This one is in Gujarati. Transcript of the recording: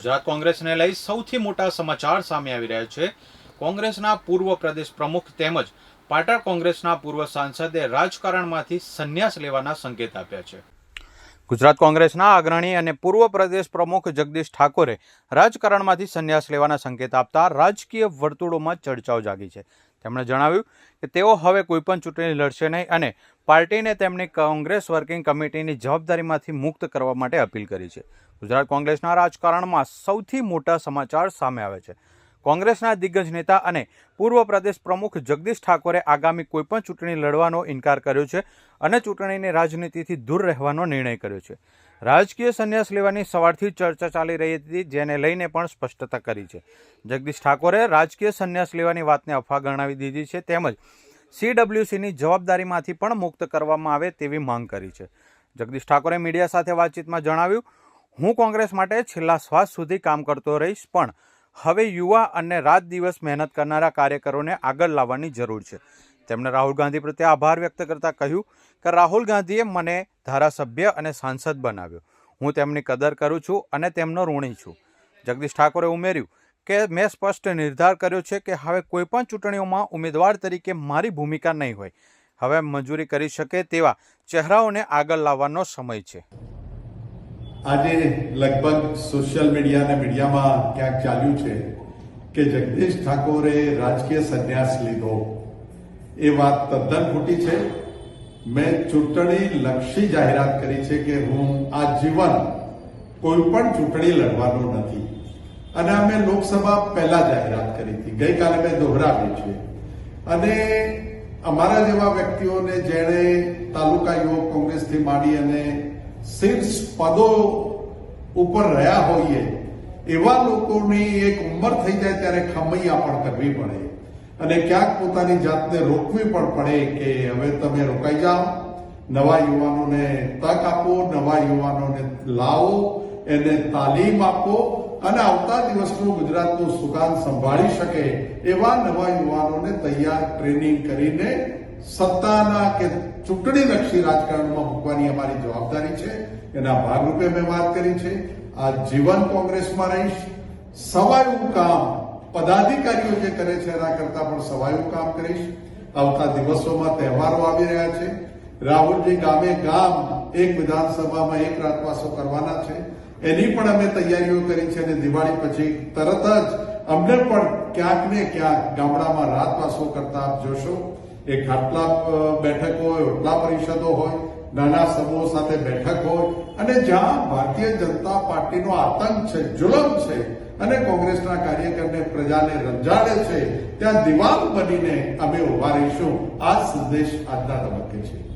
ગુજરાત કોંગ્રેસને લઈ સૌથી મોટા સમાચાર સામે આવી રહ્યા છે. કોંગ્રેસના પૂર્વ પ્રદેશ પ્રમુખ તેમજ પાટણ કોંગ્રેસના પૂર્વ સાંસદે રાજકારણમાંથી સંન્યાસ લેવાના સંકેત આપ્યા છે. ગુજરાત કોંગ્રેસના અગ્રણી અને પૂર્વ પ્રદેશ પ્રમુખ જગદીશ ઠાકોરે રાજકારણમાંથી સંન્યાસ લેવાના સંકેત આપતા રાજકીય વર્તુળોમાં ચર્ચાઓ જાગી છે. તેમણે જણાવ્યું કે તેઓ હવે કોઈપણ ચૂંટણી લડશે નહીં અને પાર્ટીને તેમની કોંગ્રેસ વર્કિંગ કમિટીની જવાબદારીમાંથી મુક્ત કરવા માટે અપીલ કરી છે. ગુજરાત કોંગ્રેસના રાજકારણમાં સૌથી મોટા સમાચાર સામે આવે છે. કોંગ્રેસના દિગ્ગજ નેતા અને પૂર્વ પ્રદેશ પ્રમુખ જગદીશ ઠાકોરે આગામી કોઈપણ ચૂંટણી લડવાનો ઇનકાર કર્યો છે અને ચૂંટણીની રાજનીતિથી દૂર રહેવાનો નિર્ણય કર્યો છે. રાજકીય સંન્યાસ લેવાની સવારથી ચર્ચા ચાલી રહી હતી, જેને લઈને પણ સ્પષ્ટતા કરી છે. જગદીશ ઠાકોરે રાજકીય સંન્યાસ લેવાની વાતને અફવા ગણાવી દીધી છે, તેમજ સીડબ્લ્યુસીની જવાબદારીમાંથી પણ મુક્ત કરવામાં આવે તેવી માંગ કરી છે. જગદીશ ઠાકોરે મીડિયા સાથે વાતચીતમાં જણાવ્યું, હું કોંગ્રેસ માટે છેલ્લા શ્વાસ સુધી કામ કરતો રહીશ, પણ હવે યુવા અને રાત દિવસ મહેનત કરનારા કાર્યકરોને આગળ લાવવાની જરૂર છે. તેમણે રાહુલ ગાંધી પ્રત્યે આભાર વ્યક્ત કરતા કહ્યું કે રાહુલ ગાંધીએ મને ધારાસભ્ય અને સાંસદ બનાવ્યો. હું તેમની કદર કરું છું અને તેમનો ઋણી છું. જગદીશ ઠાકોરે ઉમેર્યું કે મેં સ્પષ્ટ નિર્ધાર કર્યો છે કે હવે કોઈપણ ચૂંટણીઓમાં ઉમેદવાર તરીકે મારી ભૂમિકા નહીં હોય. હવે મંજૂરી કરી શકે તેવા ચહેરાઓને આગળ લાવવાનો સમય છે. આજે લગભગ સોશિયલ મીડિયા અને મીડિયામાં ક્યાંક ચાલ્યું છે કે જગદીશ ઠાકોરે રાજકીય સંન્યાસ લીધો. એ વાત તદ્દન ખોટી છે. મેં ચૂંટણી લક્ષી જાહેરાત કરી છે કે હું આ જીવન કોઈ પણ ચૂંટણી લડવાનો નથી. અને અમે લોકસભા પહેલા જાહેરાત કરી હતી. ગઈકાલે મેં દોહરાવી છે. અને અમારા જેવા વ્યક્તિઓને જેણે તાલુકા યુવક કોંગ્રેસથી માંડી અને શીર્ષ પદો ઉપર રહ્યા હોઈએ, એવા લોકોની એક ઉંમર થઈ જાય ત્યારે ખમૈયા પણ કરવી પડે. અને ક્યાંક પોતાની જાતને રોકવી પણ પડે કે હવે તમે રોકાઈ જાઓ, નવા યુવાનોને તક આપો, નવા યુવાનોને લાવો, એને તાલીમ આપો અને આવતા દિવસનું ગુજરાતનું સુકાન સંભાળી શકે એવા નવા યુવાનોને તૈયાર ટ્રેનિંગ કરીને સત્તાના કે ચૂંટણીલક્ષી રાજકારણમાં મૂકવાની અમારી જવાબદારી છે. એના ભાગરૂપે મેં વાત કરી છે. આ જીવન કોંગ્રેસમાં રહીશ. સવાયું કામ પદાધિકારીઓ જે કરે છે, એના કરતા પણ સવાયું કામ કરીશ. આવતા દિવસોમાં તહેવારો આવી રહ્યા છે. રાહુલજી ગામે ગામ એક વિધાનસભામાં એક રાતવાસો કરવાના છે. એની પણ અમે તૈયારીઓ કરી છે અને દિવાળી પછી તરત જ અમને પણ ક્યાંક ને ક્યાંક ગામડામાં રાતવાસો કરતા આપ જોશો. એ ખાટલા બેઠકો હોય, ઓટલા પરિષદો હોય નાના સમૂહો સાથે બેઠક હોય અને જ્યાં ભારતીય જનતા પાર્ટીનો આતંક છે, જુલમ છે અને કોંગ્રેસના કાર્યકરને પ્રજાને રંજાડે છે, ત્યાં દિવાલ બનીને અમે ઊભા રહીશું. આ સંદેશ આજના તબક્કે છે.